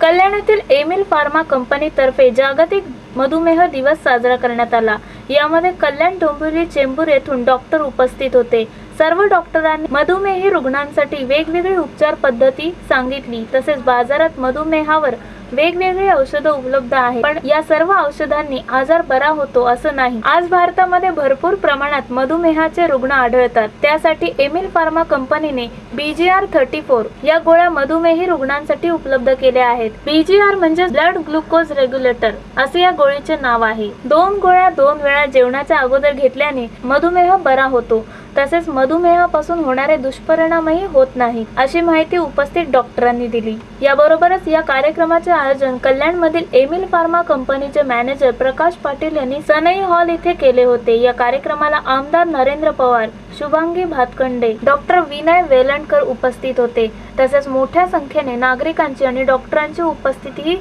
कल्याणातील Emil pharma कंपनीतर्फे जागतिक मधुमेह दिवस साजरा करण्यात आला. यामध्ये कल्याण डोंबिवली चेंबूर येथून डॉक्टर उपस्थित होते. सर्व डॉक्टरांनी मधुमेही रुग्णांसाठी वेगवेगळी उपचार पद्धती सांगितली. तसेच बाजारात मधुमेहावर वेगवेगळी औषधं उपलब्ध आहेत. पण या सर्व औषधांनी आजार बरा होतो असं नाही. आज भारतामध्ये भरपूर प्रमाणात मधुमेहाचे रुग्ण आढळतात. त्यासाठी एमिल फार्मा कंपनीने बीजीआर थर्टी फोर या गोळ्या मधुमेही रुग्णांसाठी उपलब्ध केल्या आहेत. बीजीआर म्हणजे ब्लड ग्लुकोज रेग्युलेटर असे या गोळीचे नाव आहे. दोन गोळ्या दोन वेळा जेवणाच्या अगोदर घेतल्याने मधुमेह बरा होतो. तसेच मधुमेहापासून होणारे दुष्परिणामही होत नाही अशी माहिती उपस्थित डॉक्टरांनी दिली. याबरोबरच या कार्यक्रमाचे आयोजन कल्याण मधील एमिल फार्मा कंपनीचे मॅनेजर प्रकाश पाटील यांनी सनई हॉल इथे केले होते. या कार्यक्रमाला आमदार नरेंद्र पवार शुभांगी भातखंडे डॉक्टर विनय वेलणकर उपस्थित होते. तसेच मोठ्या संख्येने नागरिकांची आणि डॉक्टरांची उपस्थितीही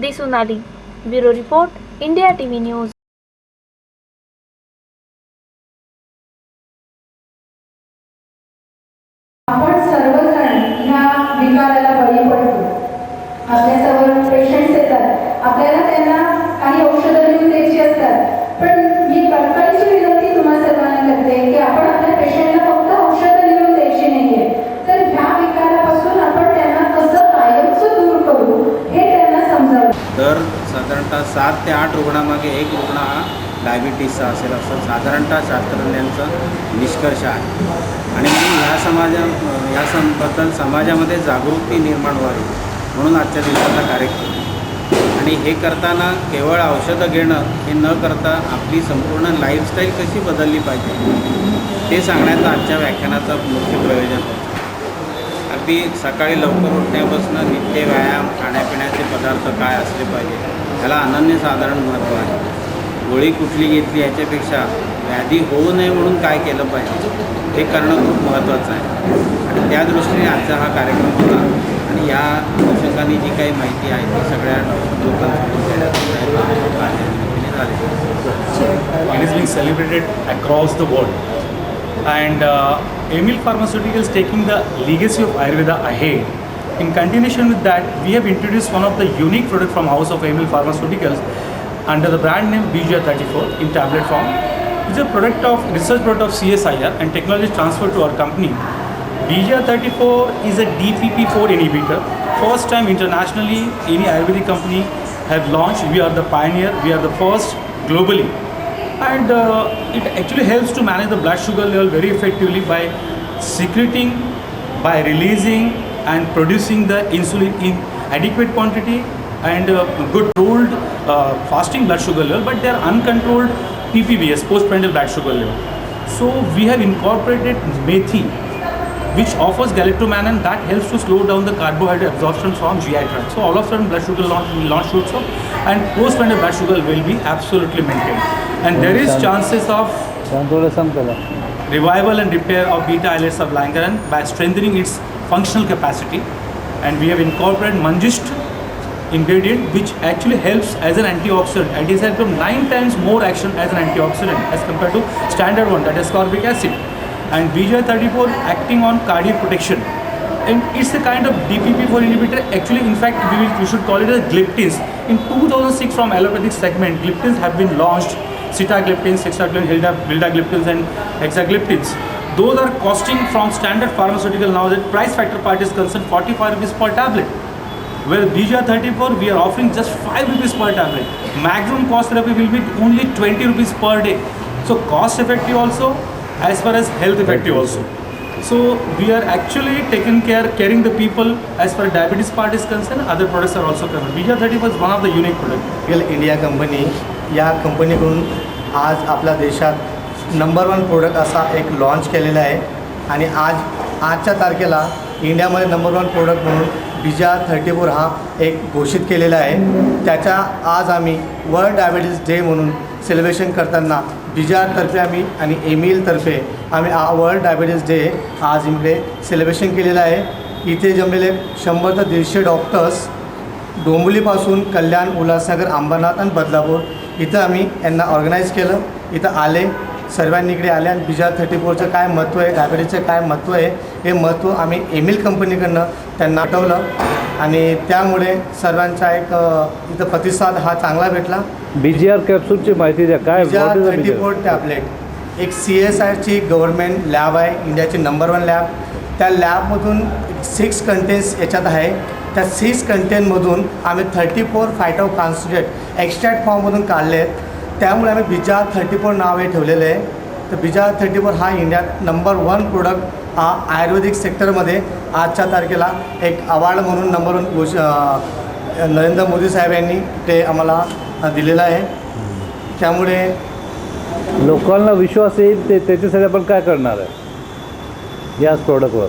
दिसून आली. Bureau report India TV news आपण सर्वजण ह्या विकाराला बळी पडतो आपल्यासमोर पेशंट्स येतात आपल्याला त्यांना काही औषधं लिहून द्यायची असतात पण मी कळकळीची विनंती तुम्हा सर्वांना करते की आपण आपल्या पेशंटला फक्त औषधं लिहून द्यायची नाहीये तर ह्या विकारापासून आपण त्यांना कसं कायमचं दूर करू हे त्यांना समजावं दर साधारणतः सात ते आठ रुग्णामागे एक रुग्ण हा डायबिटीसचा असेल असं साधारणतः शास्त्रज्ञांचा निष्कर्ष आहे. आणि म्हणून ह्या समाजा ह्या संबद्दल समाजामध्ये जागृती निर्माण व्हावी म्हणून आजच्या दिवसाचा कार्यक्रम. आणि हे करताना केवळ औषधं घेणं हे न करता आपली संपूर्ण लाईफस्टाईल कशी बदलली पाहिजे ते सांगण्याचं आजच्या व्याख्यानाचं मुख्य प्रयोजन होतं. अगदी सकाळी लवकर उठण्यापासून नित्य व्यायाम खाण्यापिण्याचे पदार्थ काय असले पाहिजे ह्याला अनन्यसाधारण महत्त्व आहे गोळी कुठली घेतली याच्यापेक्षा व्याधी होऊ नये म्हणून काय केलं पाहिजे हे करणं खूप महत्त्वाचं आहे आणि त्या दृष्टीने आजचा हा कार्यक्रम होता आणि या अनुषंगाने जी काही माहिती आहे ती सगळ्या लोकांसमोर देण्याचा प्रयत्न सेलिब्रेटेड निमित्ताने द आहे It is being celebrated across the world. And uh, Emil Pharmaceuticals taking the legacy of Ayurveda ahead. In continuation with that, we have introduced one of the unique product from House of Emil Pharmaceuticals under the brand name BGR34 in tablet form. It's a product of research product of CSIR and technology transferred to our company. BGR34 is a DPP4 inhibitor. First time internationally any Ayurvedic company have launched. We are the pioneer. We are the first globally and uh, it actually helps to manage the blood sugar level very effectively by secreting by releasing and producing the insulin in adequate quantity and uh, good controlled uh, fasting blood sugar level but they are uncontrolled ppbs postprandial blood sugar level so we have incorporated methi which offers galactomannan that helps to slow down the carbohydrate absorption from GI tract. So all of a sudden blood sugar launch, will launch shoots up and post-prandial blood sugar will be absolutely maintained. And there is chances of revival and repair of beta islets of Langerhans by strengthening its functional capacity. And we have incorporated mangist ingredient which actually helps as an antioxidant. And from 9 times more action as an antioxidant as compared to standard one that is ascorbic acid. And BGR34 acting on cardiac protection. And it's a kind of DPP4 inhibitor actually in fact we, will, we should call it as gliptins. In 2006 from allopathic segment gliptins have been launched. Sitagliptins hexagliptins hilda, vildagliptins and hexagliptins those are costing from standard pharmaceutical now that price factor part is concerned 45 rupees per tablet where BGR34 we are offering just 5 rupees per tablet. Maximum cost therapy will be only 20 rupees per day. So cost effective also as far as health effective also. So we are actually taking care, caring the people as far as diabetes part is concerned, other products are also concerned. BGR34 is one of the unique products. Real India company या कंपनीकडून आज आपल्या देशात number one product असा एक launch केलेला आहे. आणि आज आजच्या तारखेला इंडियामध्ये नंबर वन प्रोडक्ट म्हणून बीजा थर्टी फोर हा एक घोषित केलेला आहे. त्याच्या आज आम्ही वर्ल्ड डायबिटीज डे म्हणून सेलिब्रेशन करताना बीजातर्फे आम्ही आणि एमिलतर्फे आम्ही आ वर्ल्ड डायबिटीज डे आज इकडे सेलिब्रेशन केलेलं आहे. इथे जमलेले शंभर ते दीडशे डॉक्टर्स डोंबिवलीपासून कल्याण उल्हासनगर अंबरनाथ आणि बदलापूर इथं आम्ही यांना ऑर्गनाईज केलं. इथं आले. सर्वांनी इकडे आले आणि बिजार थर्टी फोरचं काय महत्त्व आहे डायबिटीजचं काय महत्त्व आहे हे महत्त्व आम्ही एमिल कंपनीकडनं त्यांना आठवलं. आणि त्यामुळे सर्वांचा एक इथं प्रतिसाद हा चांगला भेटला. बी जी आर कॅप्सूलची माहिती द्या काय थर्टी? फोर टॅबलेट एक सी एस आयची गव्हर्नमेंट लॅब आहे इंडियाची नंबर वन लॅब त्या लॅबमधून सिक्स कंटेंट्स याच्यात आहे. त्या सिक्स कंटेंटमधून आम्ही thirty four phyto concentrate extract फॉर्ममधून काढले आहेत त्यामुळे आम्ही बिजार थर्टी फोर नाव हे ठेवलेलं आहे. तर बिजार थर्टी फोर हा इंडियात नंबर वन प्रोडक्ट हा आयुर्वेदिक सेक्टरमध्ये आजच्या तारखेला एक अवॉर्ड म्हणून नंबर वन घोष नरेंद्र मोदी साहेब यांनी ते आम्हाला दिलेलं आहे. त्यामुळे लोकांना विश्वास येईल ते त्याच्यासाठी आपण काय करणार आहे? याच प्रोडक्टवर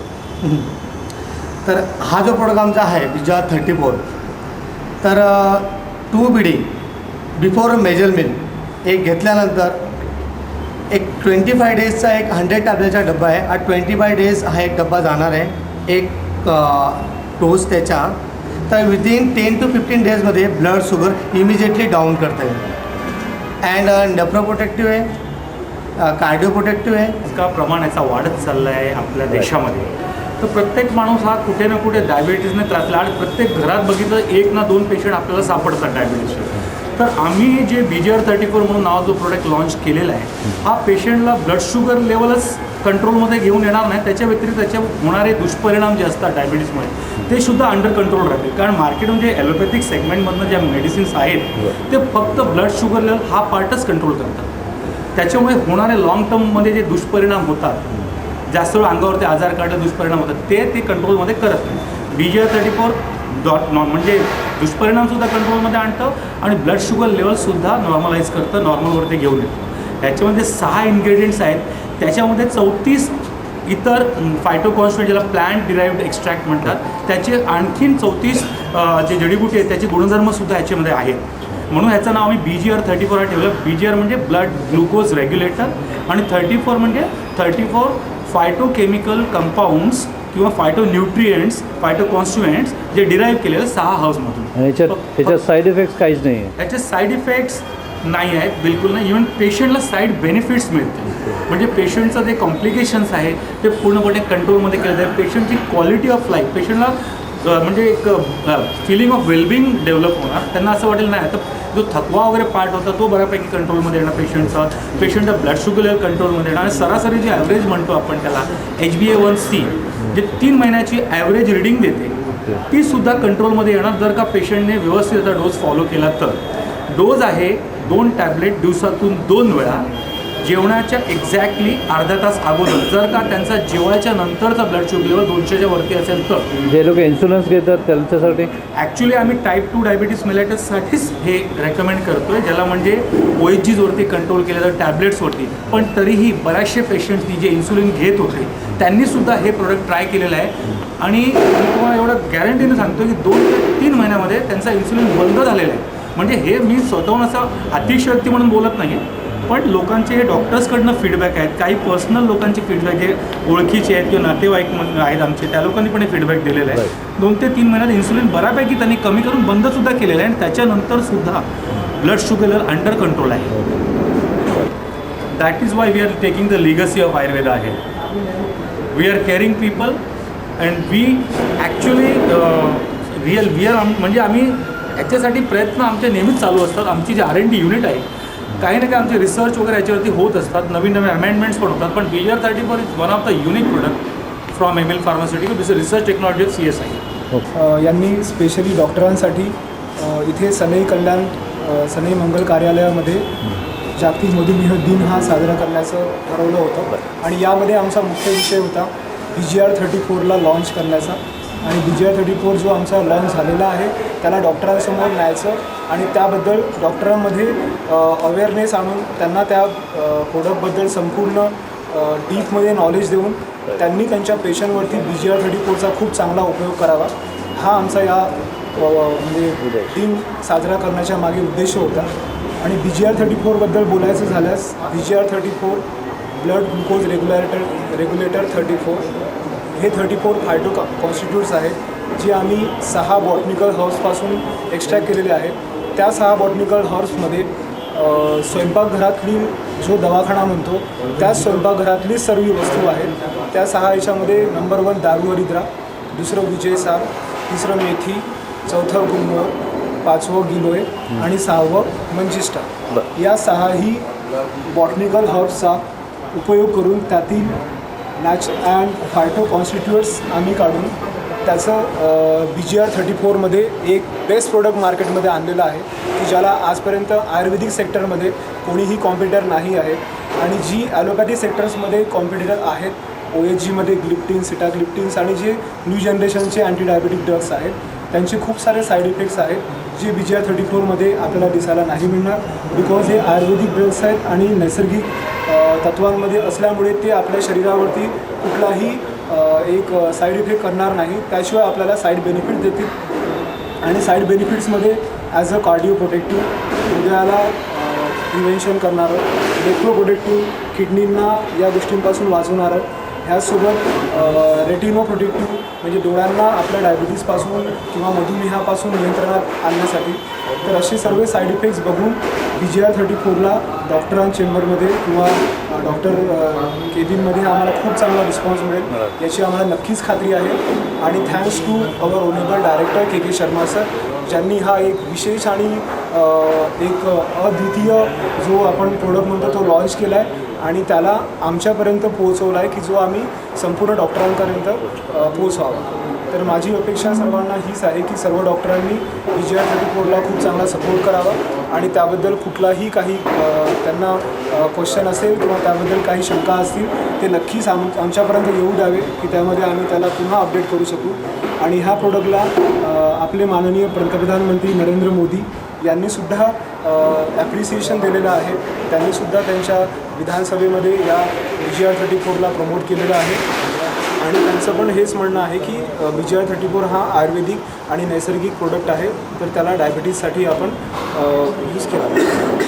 तर हा जो प्रोडक्ट आमचा आहे बिजा थर्टी फोर तर two B D before major meal एक घेतल्यानंतर एक ट्वेंटी फाय डेजचा एक हंड्रेड टॅबलेटचा डब्बा आहे. हा ट्वेंटी फाय डेज हा एक डब्बा जाणार आहे. एक डोस त्याचा तर विदिन टेन टू फिफ्टीन डेजमध्ये ब्लड शुगर इमिजिएटली डाऊन करते अँड नेफ्रो प्रोटेक्टिव्ह आहे. कार्डिओ प्रोटेक्टिव्ह आहे. इतका प्रमाण याचा वाढत चालला आहे आपल्या देशामध्ये. तर प्रत्येक माणूस हा कुठे ना कुठे डायबिटीजने त्रासला आणि प्रत्येक घरात बघितलं एक ना दोन पेशंट आपल्याला सापडतात डायबिटीजचे तर आम्ही जे B G R thirty four म्हणून नावा जो प्रोडक्ट लॉन्च केलेला आहे हा पेशंटला ब्लड शुगर लेवलच कंट्रोलमध्ये घेऊन येणार नाही. त्याच्या व्यतिरिक्त त्याचे होणारे दुष्परिणाम जे असतात डायबिटीसमुळे ते सुद्धा अंडर कंट्रोल राहतील. कारण मार्केटमध्ये ॲलोपॅथिक सेगमेंटमधनं ज्या मेडिसिन्स आहेत ते फक्त ब्लड शुगर लेवल हा पार्टच कंट्रोल करतात. त्याच्यामुळे होणारे लाँग टर्ममध्ये जे दुष्परिणाम होतात जास्त वेळ अंगावरती आजार काढले दुष्परिणाम होतात ते ते कंट्रोलमध्ये करत नाही. B G R thirty four dot नॉ म्हणजे दुष्परिणामसुद्धा कंट्रोलमध्ये आणतं आणि ब्लड शुगर लेवलसुद्धा नॉर्मलाईज करतं नॉर्मलवरती घेऊन येतं. याच्यामध्ये सहा इन्ग्रेडियंट्स आहेत. त्याच्यामध्ये चौतीस इतर फायटोकॉन्स्टंट ज्याला प्लांट डिराईव्ड एक्स्ट्रॅक्ट म्हणतात. त्याचे आणखीन चौतीस जे जडीबुटी आहेत त्याचे गुणधर्मसुद्धा ह्याच्यामध्ये आहेत. म्हणून ह्याचं नाव आम्ही B G R thirty four ठेवलं. बी जी आर म्हणजे ब्लड ग्लुकोज रेग्युलेटर आणि थर्टी फोर म्हणजे थर्टी फोर फायटोकेमिकल कंपाऊंड्स किंवा फायटो न्यूट्रिएंट्स फायटो कॉन्स्टिट्युएंट्स जे डिराईव्ह केलेलं सहा हाऊसमधून याच्यात त्याच्यात साईड इफेक्ट्स काहीच नाही आहे. त्याचे साईड इफेक्ट्स नाही आहेत बिलकुल नाही. इवन पेशंटला साईड बेनिफिट्स मिळते म्हणजे पेशंटचं जे कॉम्प्लिकेशन्स आहेत ते पूर्णपणे कंट्रोलमध्ये केलं जाईल. पेशंटची क्वालिटी ऑफ लाईफ पेशंटला म्हणजे एक फिलिंग ऑफ वेलबिंग डेव्हलप होणार. त्यांना असं वाटेल नाही आता जो थकवा वगैरे पार्ट होता तो बऱ्यापैकी कंट्रोलमध्ये येणार पेशंटचा पेशंटचा ब्लड शुगर लेवल कंट्रोलमध्ये येणार. आणि सरासरी जी ॲव्हरेज म्हणतो आपण त्याला H B A one C जे तीन महिन्याची ॲव्हरेज रिडिंग देते ती सुद्धा कंट्रोलमध्ये येणार. जर का पेशंटने व्यवस्थित डोस फॉलो केला तर. डोज आहे दोन टॅबलेट दिवसातून दोन वेळा. जेवणाच्या एक्झॅक्टली अर्धा तास अगोदर. जर का त्यांचा जेवायच्या नंतरचा ब्लड शुगर लेवल दोनशेच्या वरती असेल तर. जे लोक इन्शुरन्स घेतात त्यांच्यासाठी? ॲक्च्युली आम्ही टाईप टू डायबिटीस मेलायटससाठीच हे रेकमेंड करतोय ज्याला म्हणजे ओ एच जीजवरती कंट्रोल केलं जातं टॅबलेट्सवरती पण तरीही बऱ्याचशे पेशंट्सनी जे इन्सुलिन घेत होते त्यांनीसुद्धा हे प्रोडक्ट ट्राय केलेलं आहे. आणि मी तुम्हाला एवढं गॅरंटीने सांगतो की दोन ते तीन महिन्यामध्ये त्यांचा इन्सुलिन बंद झालेला आहे. म्हणजे हे मी स्वतःहून असं अतिशयोक्ती म्हणून बोलत नाही पण लोकांचे हे डॉक्टर्सकडनं फीडबॅक आहेत. काही पर्सनल लोकांचे फीडबॅक जे ओळखीचे आहेत किंवा नातेवाईक आहेत आमचे त्या लोकांनी पण हे फीडबॅक दिलेला आहे. दोन ते तीन महिन्यात इन्सुलिन बऱ्यापैकी त्यांनी कमी करून बंदसुद्धा केलेलं आहे आणि त्याच्यानंतर सुद्धा ब्लड शुगर अंडर कंट्रोल आहे. That is why we are taking the legacy of Ayurveda आहे we are caring people and we actually real we are म्हणजे आम्ही याच्यासाठी प्रयत्न आमचे नेहमीच चालू असतात. आमची जी आर एन डी युनिट आहे काही ना काही आमचे रिसर्च वगैरे याच्यावरती होत असतात. नवीन नवीन अमेंडमेंट्स पण होतात. पण B R thirty four is one of the unique product from M L pharmaceutical this research technology C S I यांनी स्पेशली डॉक्टरांसाठी अ, इथे सनई कल्याण अ, सनई मंगल कार्यालयामध्ये जागतिक मधुमेह दिन हा साजरा करण्याचं ठरवलं होतं. आणि यामध्ये आमचा मुख्य विषय होता बी जी आर थर्टी फोरला लॉन्च करण्याचा. आणि B G R thirty four जो आमचा लॉन्च झालेला आहे त्याला डॉक्टरांसमोर न्यायचं आणि त्याबद्दल डॉक्टरांमध्ये अवेअरनेस आणून त्यांना त्या प्रोडक्टबद्दल संपूर्ण डीपमध्ये नॉलेज देऊन त्यांनी त्यांच्या पेशंटवरती बी जी आर थर्टी फोरचा खूप चांगला उपयोग करावा. हा आमचा या म्हणजे दिन साजरा करण्याच्या मागे उद्देश होता. आणि बी जी आर थर्टी फोरबद्दल बोलायचं झाल्यास B G R thirty four blood glucose regulator regulator thirty four हे थर्टी फोर फायटो कॉन्स्टिट्यूट्स आहेत जे आम्ही सहा बॉटनिकल हर्ब्सपासून एक्स्ट्रॅक्ट केलेले आहेत. त्या सहा बॉटनिकल हर्ब्समध्ये स्वयंपाकघरातली जो दवाखाना म्हणतो त्याच स्वयंपाकघरातली सर्व वस्तू आहेत. त्या सहा याच्यामध्ये नंबर वन दारू हरिद्रा दुसरं विजय सार तिसरं मेथी चौथं गुलमोहर पाचवं गिलोय आणि सहावं बरं. या सहाही बॉटनिकल हर्ब्सचा उपयोग करून त्यातील नॅच अँड फायटो कॉन्स्टिट्युएट्स आम्ही काढून त्याचं बी जी आर थर्टी फोरमध्ये एक बेस्ट प्रोडक्ट मार्केटमध्ये आणलेलं आहे की ज्याला आजपर्यंत आयुर्वेदिक सेक्टरमध्ये कोणीही कॉम्पिटिटर नाही आहे. आणि जी ॲलोपॅथी सेक्टर्समध्ये कॉम्पिटिटर आहेत ओ एच जीमध्ये ग्लिप्टिन सिटाग्लिप्टिन्स आणि जे न्यू जनरेशनचे अँटी डायबेटिक ड्रग्स आहेत त्यांचे खूप सारे साईड इफेक्ट्स आहेत जे बी जी आर थर्टी फोरमध्ये आपल्याला दिसायला नाही मिळणार. बिकॉज हे आयुर्वेदिक ड्रग्स आहेत आणि नैसर्गिक तत्वांमध्ये असल्यामुळे ते आपल्या शरीरावरती कुठलाही एक साईड इफेक्ट करणार नाही. त्याशिवाय आपल्याला साईड बेनिफिट देतील. आणि साईड बेनिफिट्समध्ये ॲज अ कार्डिओ प्रोटेक्टिव्ह हृदयाला प्रिव्हेन्शन करणारं इलेक्ट्रो प्रोटेक्टिव्ह किडनींना या गोष्टींपासून वाचवणारं ह्याचसोबत रेटिनो प्रोटेक्टिव्ह म्हणजे डोळ्यांना आपल्या डायबिटीजपासून किंवा मधुमेहापासून नियंत्रणात आणण्यासाठी. तर असे सर्व साईड इफेक्ट्स बघून बी जी आर थर्टी फोरला डॉक्टरां चेंबरमध्ये किंवा डॉक्टर केबिनमध्ये आम्हाला खूप चांगला रिस्पॉन्स मिळेल. याची आम्हाला नक्कीच खात्री आहे. आणि thanks to our honourable director K K Sharma sir ज्यांनी हा एक विशेष आणि एक अद्वितीय जो आपण प्रोडक्ट म्हणतो तो लॉन्च केला आहे आणि त्याला आमच्यापर्यंत पोहोचवला आहे की जो आम्ही संपूर्ण डॉक्टरांपर्यंत पोहोचवावा. तर माझी अपेक्षा सर्वांना हीच आहे की सर्व डॉक्टरांनी विजया थर्टी फोरला खूप चांगला सपोर्ट करावा आणि त्याबद्दल कुठलाही काही त्यांना क्वेश्चन असेल किंवा त्याबद्दल काही शंका असतील ते नक्कीच आम आमच्यापर्यंत येऊ द्यावे की त्यामध्ये आम्ही त्याला पुन्हा अपडेट करू शकू. आणि ह्या प्रोडक्टला आपले माननीय पंतप्रधान मंत्री नरेंद्र मोदी यांनीसुद्धा ॲप्रिसिएशन दिलेलं आहे. त्यांनीसुद्धा त्यांच्या विधानसभेमध्ये या बी जी आर थर्टी फोरला प्रमोट केलेलं आहे. आणि त्यांचं पण हेच म्हणणं आहे की B G R thirty four हा आयुर्वेदिक आणि नैसर्गिक प्रोडक्ट आहे. तर त्याला डायबिटीजसाठी आपण यूज केला पाहिजे.